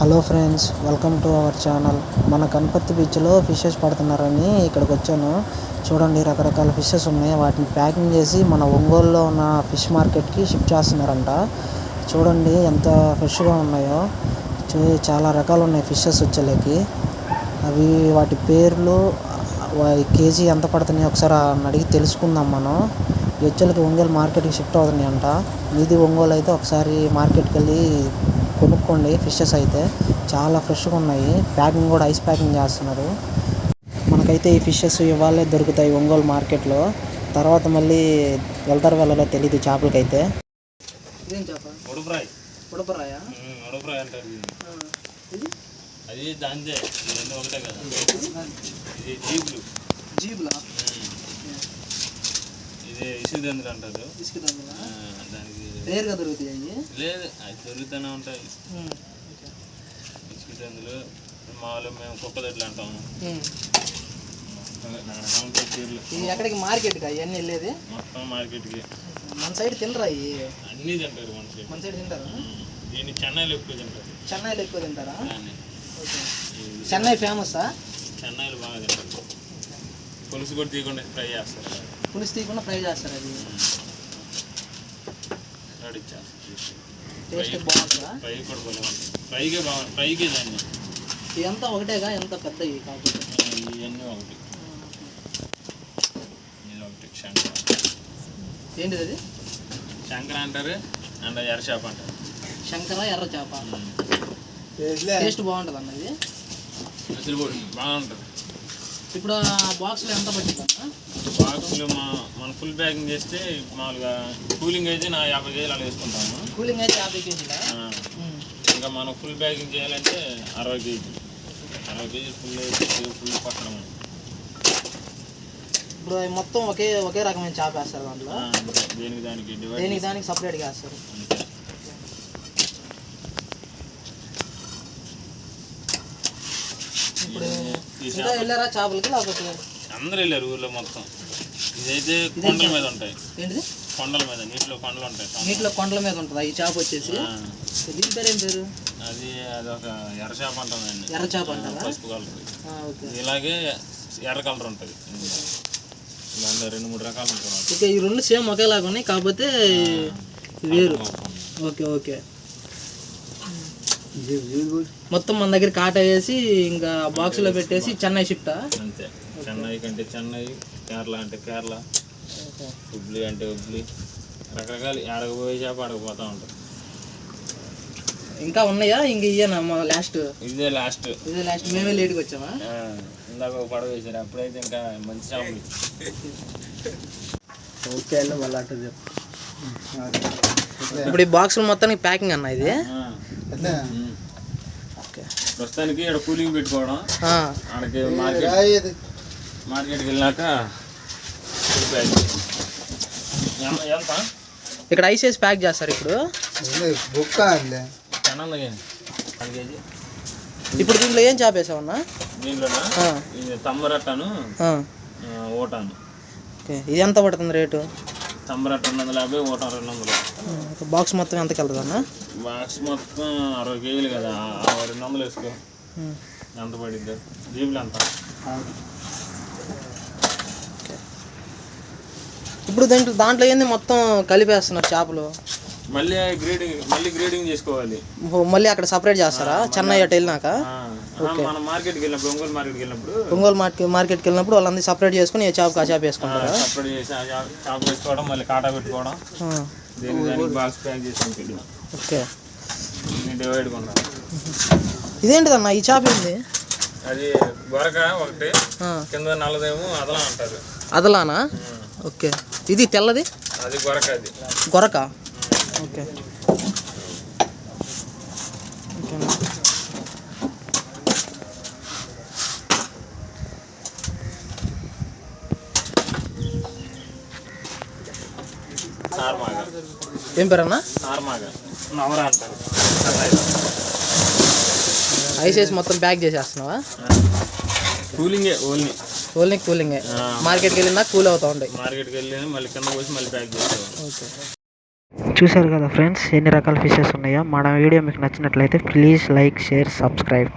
Hello friends welcome to our channel. మన కనపర్తి బీచ్లో fishes పడుతున్నారని ఇక్కడికి వచ్చాను చూడండి రకరకాల ఫిషెస్ ఉన్నాయి. వాటిని ప్యాకింగ్ చేసి మన ఒంగోలులో ఉన్న ఫిష్ మార్కెట్కి షిఫ్ట్ చేస్తున్నారంట. చూడండి ఎంత ఫ్రెష్గా ఉన్నాయో. చూ చాలా రకాలు ఉన్నాయి ఫిషెస్ వచ్చేలేకి. అవి వాటి పేర్లు కేజీ ఎంత పడుతున్నాయి ఒకసారి అడిగి తెలుసుకుందాం మనం. ఈ వచ్చేలకి ఒంగోలు మార్కెట్కి షిఫ్ట్ అవుతున్నాయి అంట మీది ఒంగోలు అయితే ఒకసారి మార్కెట్కి వెళ్ళి కొనుక్కోండి. ఫిషెస్ అయితే చాలా ఫ్రెష్గా ఉన్నాయి. ప్యాకింగ్ కూడా ఐస్ ప్యాకింగ్ చేస్తున్నారు. మనకైతే ఈ ఫిషెస్ ఇవాళే దొరుకుతాయి ఒంగోలు మార్కెట్లో. తర్వాత మళ్ళీ వెళ్తారు వెళ్ళలో తెలియదు చేపలకైతే. ఇదేం చేప? ఉడుపురాయి. ఉడపరాయా? ఉడుపురాయి అంటారు దీన్ని. ఇది? అది దాందే. ఒకటే కదా. ఇది? జీపులు జీబులా. ఇసుదందులు అంటారు. దానికి రేర్గా దొరుకుతాయి లేదు అది దొరుకుతూనే ఉంటాయి. మామూలు మేము కుక్కదొడ్లు అంటాము. ఎక్కడికి? మార్కెట్కి? అవన్నీ వెళ్ళేది? మొత్తం మార్కెట్కి. మన సైడ్ తినరా అన్నీ తింటారు మనకి మన సైడ్ తింటారా? దీన్ని చెన్నైలో ఎక్కువ తింటారు. చెన్నైలో ఎక్కువ తింటారా? చెన్నై ఫేమస్సా చెన్నైలో బాగా తింటారు. పులుసు కూడా తీయకుండా ఫ్రై చేస్తారు. పులుసు తీయకుండా ఫ్రై చేస్తారు అది. టేస్ట్ బాగుంటుందా ఫ్రై కూడా బాగా ఉంటుంది ఫ్రైకే బాగుంటుంది ఫ్రైకే దాన్ని. ఇదంతా ఒకటేగా ఎంత పెద్ద ఇవి కాకపోతే ఇవన్నీ ఒకటి. ఇది ఒకటి శంకర. ఏంటిది అది? శంకర అంటారు అండ్ ఎర్ర చేప అంటారు. శంకర ఎర్ర చేప. టేస్ట్ బాగుంటుంది అన్న ఇది? అసలు బాగుంటుంది. ఇప్పుడు ఆ బాక్స్లో ఎంత పట్టింది బాక్స్లో మా మన ఫుల్ ప్యాకింగ్ చేస్తే మామూలుగా కూలింగ్ అయితే నా యాభై కేజీలు అలా వేసుకుంటాము. కూలింగ్ అయితే యాభై కేజీలా? ఇంకా మనం ఫుల్ ప్యాకింగ్ చేయాలంటే అరవై కేజీ అరవై కేజీ ఫుల్ ఫుల్ పట్టడం ఇప్పుడు మొత్తం ఒకే ఒకే రకమైన చేప వేస్తారు దాంట్లో. దేనికి దానికి డివైడ్ దేనికి దానికి సపరేట్గా వేస్తారు అంతే ఇప్పుడు ఈ ఇంకా చేప వెళ్ళారా చేపలకి లేకపోతే అందరూ వెళ్ళారు ఊర్లో మొత్తం. ఇదైతే కొండల మీద ఉంటాయి. ఏంటిది? కొండల మీద నీటిలో కొండలు ఉంటాయి. నీటిలో కొండల మీద ఉంటుంది? ఈ చేప వచ్చేసి? దీని పేరు ఏం పేరు? అది అదొక ఎర్ర చేప అంటుందండి ఎర్ర చేప అంటారా? పసుపు కలర్. ఇలాగే ఎర్ర కలర్ ఉంటుంది. దాంట్లో రెండు మూడు రకాలు ఉంటాయి. ఓకే ఈ రెండు సేమ్ ఒకేలాగా ఉన్నాయి కాకపోతే వేరు. Okay okay. మొత్తం మన దగ్గర కాటా వేసి ఇంకా బాక్స్లో పెట్టేసి చెన్నై షిఫ్టా అంతే. చెన్నై కంటే చెన్నై కేరళ అంటే కేరళ హుబ్లీ అంటే హుబ్లీ రకరకాలు ఆడకపోయే చేప ఆడకపోతూ ఉంటాయి ఇంకా ఉన్నాయా? ఇంక ఇయ్యనా మా లాస్ట్ ఇదే లాస్ట్ ఇదే లాస్ట్ మేమే లేట్కి వచ్చామా? ఇందాక ఒక పడవ వేసారు అప్పుడైతే ఇంకా మంచి చేపలు ఓకే అండి మళ్ళీ అట్లా చెప్పు. ఇప్పుడు ఈ బాక్సులు మొత్తానికి ప్యాకింగ్ అన్న ఇది? ప్రస్తుతానికి ఇక్కడ కూలింగ్ పెట్టుకోవడం. ఆడకి మార్కెట్ మార్కెట్కి వెళ్ళాక ఎంత- ఇక్కడ ఐస్ వేసి ప్యాక్ చేస్తారు ఇప్పుడు. పది కేజీ. ఇప్పుడు దీంట్లో ఏం చేప వేసామన్నా దీంట్లోనా? ఆ, ఇది తమ్మరట్టను ఓటాను. ఓకే ఇది ఎంత పడుతుంది రేటు? తమ్మరట్ట రెండు వందల యాభై ఓటం రెండు వందలు. బాక్స్ మొత్తం ఎంతకి వెళ్తుంది అన్న బాక్స్ మొత్తం అరవై కేజీలు కదా ఆ రెండు వందలు వేసుకో. ఎంత పడిద్ది? జీబులు ఎంత? ఇప్పుడు దాంట్లో దాంట్లో ఏంది మొత్తం కలిపేస్తున్నారు చేపలు? మళ్ళీ గ్రేడింగ్ మళ్ళీ గ్రేడింగ్ చేసుకోవాలి. మళ్ళీ అక్కడ సపరేట్ చేస్తారా? చెన్నై అటు వెళ్ళినాక? మనం మార్కెట్కి వెళ్ళినప్పుడు ఒంగోలు మార్కెట్కి వెళ్ళినప్పుడు. ఒంగోలు మార్కెట్ మార్కెట్కి వెళ్ళినప్పుడు వాళ్ళందరూ సపరేట్ చేసుకుని ఏ చేపకి ఆ చేప వేసుకుంటారా? సపరేట్ చేసి చాప వేసుకోవడం మళ్ళీ కాటా పెట్టుకోవడం. దేనికి బాక్స్ ప్యాక్ ఓకే. డివైడ్ ఇదేంటిదన్న ఈ చేప ఏంది? అది గొరక ఒకటి కింద నల్లదేమో అదలా అంటారు. అదలానా? ఓకే. ఇది తెల్లది? అది గొరక అది. గొరక? ఓకే ఏం పేరన్నా ఐస్ వేసి మొత్తం ప్యాక్ చేసేస్తున్నావా? కూలింగే ఓన్లీ. ఓన్లీ కూలింగే. మార్కెట్కి వెళ్ళినా కూల్ అవుతా ఉంటాయి మార్కెట్కి వెళ్ళి మళ్ళీ కింద పోసి మళ్ళీ ప్యాక్ చేసుకోవాలి ఓకే. చూశారు కదా ఫ్రెండ్స్ ఎన్ని రకాల ఫిషెస్ ఉన్నాయో. మన వీడియో మీకు నచ్చినట్లయితే ప్లీజ్ లైక్ షేర్ సబ్స్క్రైబ్.